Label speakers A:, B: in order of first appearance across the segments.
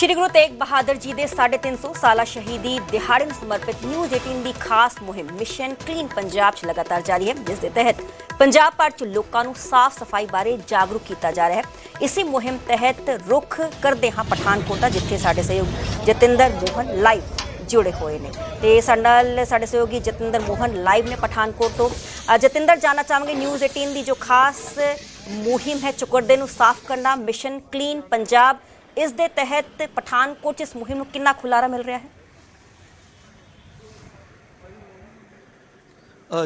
A: ਸ਼੍ਰੀ ਗੁਰੂ ਤੇਗ ਬਹਾਦਰ ਜੀ ਦੇ 350 ਸਾਲਾ ਸ਼ਹੀਦੀ ਦਿਹਾੜੇ ਨੂੰ ਸਮਰਪਿਤ ਨਿਊਜ਼ 18 ਦੀ ਖਾਸ ਮੁਹਿੰਮ ਮਿਸ਼ਨ ਕਲੀਨ ਪੰਜਾਬ 'ਚ ਲਗਾਤਾਰ ਜਾਰੀ ਹੈ, ਜਿਸ ਦੇ ਤਹਿਤ ਪੰਜਾਬ ਭਰ 'ਚ ਲੋਕਾਂ ਨੂੰ ਸਾਫ਼ ਸਫ਼ਾਈ ਬਾਰੇ ਜਾਗਰੂਕ ਕੀਤਾ ਜਾ ਰਿਹਾ ਹੈ। ਇਸੇ ਮੁਹਿੰਮ ਤਹਿਤ ਰੁਖ ਕਰਦੇ ਹਾਂ ਪਠਾਨਕੋਟ ਦਾ ਜਿੱਥੇ ਸਾਡੇ ਸਹਿਯੋਗੀ ਜਤਿੰਦਰ ਮੋਹਨ ਲਾਈਵ ਜੁੜੇ ਹੋਏ ਨੇ। ਤੇ ਸਾਡੇ ਨਾਲ ਸਾਡੇ ਸਹਿਯੋਗੀ ਜਤਿੰਦਰ ਮੋਹਨ ਲਾਈਵ ਨੇ ਪਠਾਨਕੋਟ ਤੋਂ। ਜਤਿੰਦਰ, ਜਾਨਣਾ ਚਾਹਾਂਗੇ ਨਿਊਜ਼ 18 ਦੀ ਜੋ ਖਾਸ ਮੁਹਿੰਮ ਹੈ ਚੁਕਰਦੇ ਨੂੰ ਸਾਫ਼ ਕਰਨਾ, ਮਿਸ਼ਨ ਕਲੀਨ ਪੰਜਾਬ ਇਸ ਦੇ ਤਹਿਤ ਪਠਾਨਕੋਟ 'ਚ ਇਸ ਮੁਹਿੰਮ ਨੂੰ ਕਿੰਨਾ ਖੁਲਾਰਾ ਮਿਲ ਰਿਹਾ ਹੈ?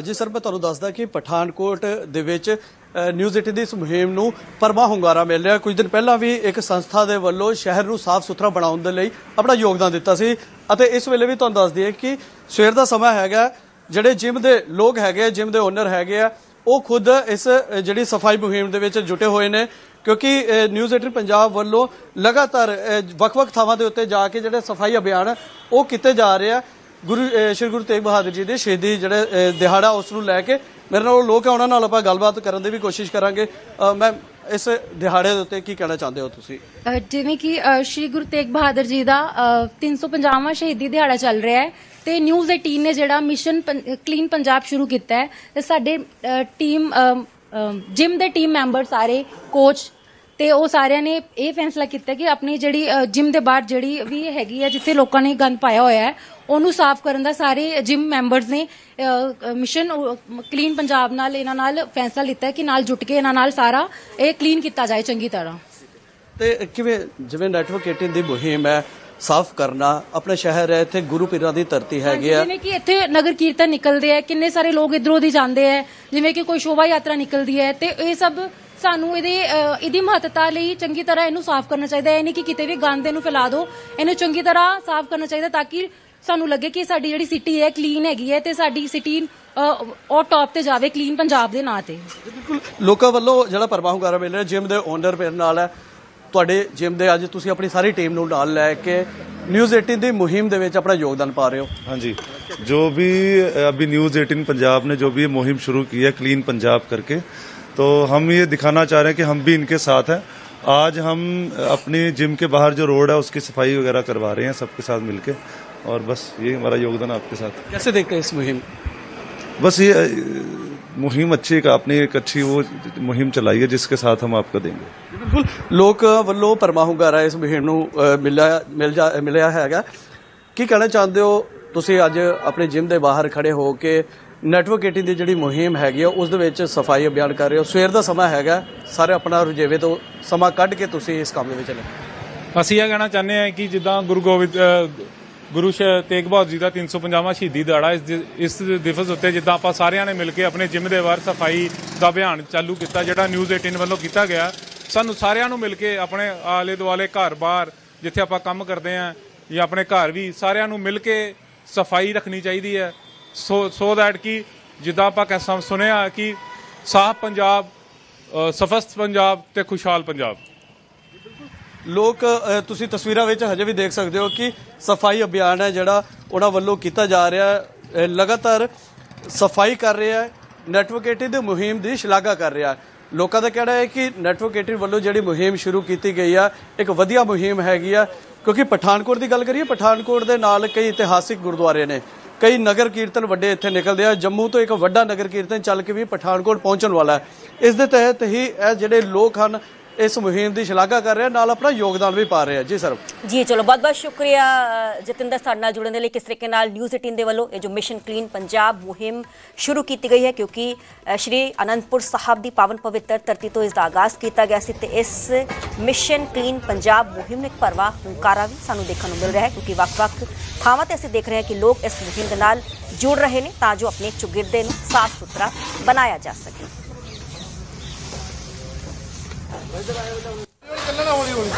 B: ਜੀ ਸਰ, ਮੈਂ ਤੁਹਾਨੂੰ ਦੱਸਦਾ ਕਿ ਪਠਾਨਕੋਟ ਦੇ ਵਿੱਚ ਨਿਊਜ਼ 18 ਦੀ ਇਸ ਮੁਹਿੰਮ ਨੂੰ ਪਰਮਾ ਹੁੰਗਾਰਾ ਮਿਲ ਰਿਹਾ। ਕੁਝ ਦਿਨ ਪਹਿਲਾਂ ਵੀ ਇੱਕ ਸੰਸਥਾ ਦੇ ਵੱਲੋਂ ਸ਼ਹਿਰ ਨੂੰ ਸਾਫ਼ ਸੁਥਰਾ ਬਣਾਉਣ ਦੇ ਲਈ ਆਪਣਾ ਯੋਗਦਾਨ ਦਿੱਤਾ ਸੀ। ਅਤੇ ਇਸ ਵੇਲੇ ਵੀ ਤੁਹਾਨੂੰ ਦੱਸ ਦਈਏ ਕਿ ਸਵੇਰ ਦਾ ਸਮਾਂ ਹੈਗਾ, ਜਿਹੜੇ ਜਿਮ ਦੇ ਲੋਕ ਹੈਗੇ ਜਿਮ ਦੇ ਓਨਰ ਹੈਗੇ ਆ, ਉਹ ਖੁਦ ਇਸ ਜਿਹੜੀ ਸਫ਼ਾਈ ਮੁਹਿੰਮ ਦੇ ਵਿੱਚ ਜੁਟੇ ਹੋਏ ਨੇ। ਕਿਉਂਕਿ ਨਿਊਜ਼ 18 ਪੰਜਾਬ ਵੱਲੋਂ ਲਗਾਤਾਰ ਵੱਖ-ਵੱਖ ਥਾਵਾਂ ਦੇ ਉੱਤੇ ਜਾ ਕੇ ਜਿਹੜੇ ਸਫ਼ਾਈ ਅਭਿਆਨ ਉਹ ਕੀਤੇ ਜਾ ਰਹੇ ਆ। ਗੁਰੂ ਸ਼੍ਰੀ ਗੁਰੂ ਤੇਗ ਬਹਾਦਰ ਜੀ ਦੇ ਸ਼ਹੀਦੀ ਜਿਹੜੇ ਦਿਹਾੜਾ ਉਸ ਨੂੰ ਲੈ ਕੇ। ਮੇਰੇ ਨਾਲ ਲੋਕ ਆ ਉਹਨਾਂ ਨਾਲ ਆਪਾਂ ਗੱਲਬਾਤ ਕਰਨ ਦੀ ਵੀ ਕੋਸ਼ਿਸ਼ ਕਰਾਂਗੇ। ਮੈਂ ਇਸ ਦਿਹਾੜੇ ਦੇ ਉੱਤੇ ਕੀ ਕਹਿਣਾ ਚਾਹੁੰਦੇ ਹੋ ਤੁਸੀਂ?
C: ਜਿਵੇਂ ਕਿ ਸ਼੍ਰੀ ਗੁਰੂ ਤੇਗ ਬਹਾਦਰ ਜੀ ਦਾ ਅ, 350ਵਾਂ ਸ਼ਹੀਦੀ ਦਿਹਾੜਾ ਚੱਲ ਰਿਹਾ ਹੈ ਤੇ ਨਿਊਜ਼ 18 ਨੇ ਜਿਹੜਾ ਮਿਸ਼ਨ ਕਲੀਨ ਪੰਜਾਬ ਸ਼ੁਰੂ ਕੀਤਾ ਹੈ ਤੇ ਸਾਡੇ ਟੀਮ ਜਿਮ ਦੇ ਟੀਮ ਮੈਂਬਰ ਸਾਰੇ ਕੋਚ ਤੇ ਉਹ ਸਾਰਿਆਂ ਨੇ ਇਹ ਫੈਸਲਾ ਕੀਤਾ ਕਿ ਆਪਣੀ ਜਿਹੜੀ ਜਿਮ ਦੇ ਬਾਹਰ ਜਿਹੜੀ ਵੀ ਹੈਗੀ ਹੈ ਜਿੱਥੇ ਲੋਕਾਂ ਨੇ ਗੰਦ ਪਾਇਆ ਹੋਇਆ ਹੈ ਉਹਨੂੰ ਸਾਫ਼ ਕਰਨ ਦਾ ਸਾਰੇ ਜਿਮ ਮੈਂਬਰਸ ਨੇ ਮਿਸ਼ਨ ਕਲੀਨ ਪੰਜਾਬ ਨਾਲ ਇਹਨਾਂ ਨਾਲ ਫੈਸਲਾ ਲਿੱਤਾ ਕਿ ਨਾਲ ਜੁਟ ਕੇ ਇਹਨਾਂ ਨਾਲ ਸਾਰਾ ਇਹ ਕਲੀਨ ਕੀਤਾ ਜਾਏ ਚੰਗੀ ਤਰ੍ਹਾਂ।
B: ਤੇ ਕਿਵੇਂ ਜਿਵੇਂ ਨੈਟਵਰਕ 18 ਦੀ ਮੁਹਿੰਮ ਹੈ ਸਾਫ਼ ਕਰਨਾ ਆਪਣੇ ਸ਼ਹਿਰ ਹੈ ਇੱਥੇ ਗੁਰੂ ਪੀਰਾਂ ਦੀ ਧਰਤੀ ਹੈਗੀ ਆ।
C: ਜਿਵੇਂ ਕਿ ਇੱਥੇ ਨਗਰ ਕੀਰਤਨ ਨਿਕਲਦੇ ਆ ਕਿੰਨੇ ਸਾਰੇ ਲੋਕ ਇਧਰੋਂ ਦੀ ਜਾਂਦੇ ਆ ਜਿਵੇਂ ਕਿ ਕੋਈ ਸ਼ੋਭਾ ਯਾਤਰਾ ਨਿਕਲਦੀ ਹੈ ਤੇ ਇਹ ਸਭ ਸਾਨੂੰ ਇਹਦੇ ਅ, ਇਹਦੀ ਮਹੱਤਤਾ ਲਈ ਚੰਗੀ ਤਰ੍ਹਾਂ ਇਹਨੂੰ ਸਾਫ਼ ਕਰਨਾ ਚਾਹੀਦਾ ਹੈ ਇਹ ਨਹੀਂ ਕਿ ਕਿਤੇ ਵੀ ਗੰਦ ਇਹਨੂੰ ਫੈਲਾ ਦਿਓ ਇਹਨੂੰ ਚੰਗੀ ਤਰ੍ਹਾਂ ਸਾਫ਼ ਕਰਨਾ ਚਾਹੀਦਾ ਤਾਂ ਕਿ ਸਾਨੂੰ ਲੱਗੇ ਕਿ ਸਾਡੀ ਜਿਹੜੀ ਸਿਟੀ ਹੈ ਕਲੀਨ ਹੈਗੀ ਹੈ ਤੇ ਸਾਡੀ ਸਿਟੀ ਉਹ ਟੌਪ ਤੇ ਜਾਵੇ ਕਲੀਨ ਪੰਜਾਬ ਦੇ ਨਾਂ ਤੇ
B: ਬਿਲਕੁਲ ਲੋਕਾਂ ਵੱਲੋਂ ਜਿਹੜਾ ਪਰਮਾ ਹੁੰਗਾਰਾ ਮਿਲ ਰਿਹਾ ਜਿਮ ਦੇ ਓਨਰ ਮੇਰੇ ਨਾਲ ਹੈ ਤੁਹਾਡੇ ਜਿਮ ਦੇ ਅੱਜ ਤੁਸੀਂ ਆਪਣੀ ਸਾਰੀ ਟੀਮ ਨੂੰ ਨਾਲ ਲੈ ਕੇ ਨਿਊਜ਼ 18 ਦੀ ਮੁਹਿੰਮ ਦੇ ਵਿੱਚ ਆਪਣਾ ਯੋਗਦਾਨ ਪਾ ਰਹੇ ਹੋ
D: हाँ जी जो भी अभी न्यूज़ 18 पंजाब ने जो भी ये मुहिम शुरू की है क्लीन पंजाब करके तो हम ये दिखाना चाह रहे हैं कि हम भी इनके साथ हैं आज हम अपनी जिम के बाहर जो रोड है उसकी सफाई वगैरह करवा रहे हैं सबके साथ मिलके और बस ये हमारा योगदान आपके साथ
B: कैसे देखते हैं इस मुहिम
D: बस ये अ, मुहिम अच्छी एक आपने एक अच्छी वो मुहिम चलाई है जिसके साथ हम आपको देंगे
B: ਬਿਲਕੁਲ ਲੋਕ ਵੱਲੋਂ ਪਰਮਾ ਹੁੰਗਾਰਾ ਇਸ ਮੁਹਿੰਮ ਨੂੰ ਅ, ਮਿਲਿਆ ਮਿਲ ਜਾ ਮਿਲਿਆ ਹੈਗਾ ਕੀ ਕਹਿਣਾ ਚਾਹੁੰਦੇ ਹੋ ਤੁਸੀਂ ਅੱਜ ਆਪਣੇ ਜਿਮ ਦੇ ਬਾਹਰ ਖੜੇ ਹੋ ਕੇ ਨੈਟਵਰਕ 18 ਦੀ ਜਿਹੜੀ ਮੁਹਿੰਮ ਹੈਗੀ ਆ, ਉਸ ਦੇ ਵਿੱਚ ਸਫ਼ਾਈ ਅਭਿਆਨ ਕਰ ਰਹੇ ਹੋ। ਸਵੇਰ ਦਾ ਸਮਾਂ ਹੈਗਾ, ਸਾਰੇ ਆਪਣਾ ਰੁਝੇਵੇ ਤੋਂ ਸਮਾਂ ਕੱਢ ਕੇ ਤੁਸੀਂ ਇਸ ਕੰਮ ਦੇ ਵਿੱਚ ਲੱਗੇ
E: ਅਸੀਂ ਇਹ ਕਹਿਣਾ ਚਾਹੁੰਦੇ ਹਾਂ ਕਿ ਜਿੱਦਾਂ ਗੁਰੂ ਗੋਬਿੰਦ ਗੁਰੂ ਸ਼- ਤੇਗ ਬਹਾਦਰ ਜੀ ਦਾ 350ਵਾਂ ਸ਼ਹੀਦੀ ਦਿਹਾੜਾ ਇਸ ਇਸ ਦਿਵਸ ਉੱਤੇ ਜਿੱਦਾਂ ਆਪਾਂ ਸਾਰਿਆਂ ਨੇ ਮਿਲ ਕੇ ਆਪਣੇ ਜਿਮ ਦੇ ਬਾਹਰ ਸਫ਼ਾਈ ਦਾ ਅਭਿਆਨ ਚਾਲੂ ਕੀਤਾ, ਜਿਹੜਾ ਨਿਊਜ਼ 18 ਵੱਲੋਂ ਕੀਤਾ ਗਿਆ। ਸਾਨੂੰ ਸਾਰਿਆਂ ਨੂੰ ਮਿਲ ਕੇ ਆਪਣੇ ਆਲੇ ਦੁਆਲੇ ਘਰ-ਬਾਰ ਜਿੱਥੇ ਆਪਾਂ ਕੰਮ ਕਰਦੇ ਆਂ ਜਾਂ ਆਪਣੇ ਘਰ ਵੀ ਸਾਰਿਆਂ ਨੂੰ ਮਿਲ ਕੇ ਸਫ਼ਾਈ ਰੱਖਣੀ ਚਾਹੀਦੀ ਹੈ। ਸੋ ਸੋ ਦੈਟ ਕਿ ਜਿੱਦਾਂ ਆਪਾਂ ਕਹਿ ਸੁਣਿਆ ਕਿ ਸਾਫ਼ ਪੰਜਾਬ ਅ, ਸਫਸਤ ਪੰਜਾਬ ਤੇ ਖੁਸ਼ਹਾਲ ਪੰਜਾਬ।
B: ਲੋਕ ਤੁਸੀਂ ਤਸਵੀਰਾਂ ਵਿੱਚ ਹਜੇ ਵੀ ਦੇਖ ਸਕਦੇ ਹੋ ਕਿ ਸਫ਼ਾਈ ਅਭਿਆਨ ਹੈ ਜਿਹੜਾ ਉਹਨਾਂ ਵੱਲੋਂ ਕੀਤਾ ਜਾ ਰਿਹਾ ਹੈ। ਲਗਾਤਾਰ ਸਫ਼ਾਈ ਕਰ ਰਿਹਾ ਹੈ ਨੈਟਵਰਕ 18 ਦੀ ਮੁਹਿੰਮ ਦੀ ਸ਼ਲਾਘਾ ਕਰ ਰਿਹਾ ਹੈ। ਲੋਕਾਂ ਦਾ ਕਹਿਣਾ ਹੈ ਕਿ ਨੈਟਵਰਕ 18 ਵੱਲੋਂ ਜਿਹੜੀ ਮੁਹਿੰਮ ਸ਼ੁਰੂ ਕੀਤੀ ਗਈ ਆ ਇੱਕ ਵਧੀਆ ਮੁਹਿੰਮ ਹੈਗੀ ਆ। ਕਿਉਂਕਿ ਪਠਾਨਕੋਟ ਦੀ ਗੱਲ ਕਰੀਏ ਪਠਾਨਕੋਟ ਦੇ ਨਾਲ ਕਈ ਇਤਿਹਾਸਿਕ ਗੁਰਦੁਆਰੇ ਨੇ। ਕਈ ਨਗਰ ਕੀਰਤਨ ਵੱਡੇ ਇੱਥੇ ਨਿਕਲਦੇ ਆ। ਜੰਮੂ ਤੋਂ ਇੱਕ ਵੱਡਾ ਨਗਰ ਕੀਰਤਨ ਚੱਲ ਕੇ ਵੀ ਪਠਾਨਕੋਟ ਪਹੁੰਚਣ ਵਾਲਾ ਹੈ। ਇਸ ਦੇ ਤਹਿਤ ਹੀ ਇਹ ਜਿਹੜੇ ਲੋਕ ਹਨ ਇਸ ਮੁਹਿੰਮ ਦੀ ਸ਼ਲਾਘਾ ਕਰ ਰਿਹਾ, ਨਾਲ ਆਪਣਾ ਯੋਗਦਾਨ ਵੀ ਪਾ ਰਿਹਾ। ਜੀ, ਸਰ।
A: ਜੀ, ਚਲੋ ਬਹੁਤ ਬਹੁਤ ਸ਼ੁਕਰੀਆ ਜਤਿੰਦਰ, ਸਾਡੇ ਨਾਲ ਜੁੜਨ ਦੇ ਲਈ। ਕਿਸ ਤਰੀਕੇ ਨਾਲ ਨਿਊਜ਼ 18 ਦੇ ਵੱਲੋਂ ਇਹ ਜੋ ਮਿਸ਼ਨ ਕਲੀਨ ਪੰਜਾਬ ਮੁਹਿੰਮ ਸ਼ੁਰੂ ਕੀਤੀ ਗਈ ਹੈ, ਕਿਉਂਕਿ ਸ਼੍ਰੀ ਅਨੰਦਪੁਰ ਸਾਹਿਬ ਦੀ ਪਾਵਨ ਪਵਿੱਤਰ ਧਰਤੀ ਤੋਂ ਇਸ ਦਾ ਆਗਾਜ਼ ਕੀਤਾ ਗਿਆ ਸੀ ਤੇ ਇਸ ਮਿਸ਼ਨ ਕਲੀਨ ਪੰਜਾਬ ਮੁਹਿੰਮ ਨੂੰ ਇੱਕ ਭਰਵਾ ਹੁੰਕਾਰਾ ਵੀ ਸਾਨੂੰ ਦੇਖਣ ਨੂੰ ਮਿਲ ਰਿਹਾ ਹੈ, ਕਿਉਂਕਿ ਵੱਖ-ਵੱਖ ਥਾਵਾਂ ਤੇ ਅਸੀਂ ਦੇਖ ਰਹੇ ਹਾਂ ਕਿ ਲੋਕ ਇਸ ਮੁਹਿੰਮ ਦੇ ਨਾਲ ਜੁੜ ਰਹੇ ਨੇ, ਤਾਂ ਜੋ ਆਪਣੇ ਚੁਗਿਰਦੇ ਨੂੰ ਸਾਫ਼ ਸੁਥਰਾ ਬਣਾਇਆ ਜਾ ਸਕੇ।
F: ਇੱਧਰ ਆਇਓ ਜਾਓ ਚੱਲਣਾ ਹੋਲੀ ਹੋਲੀ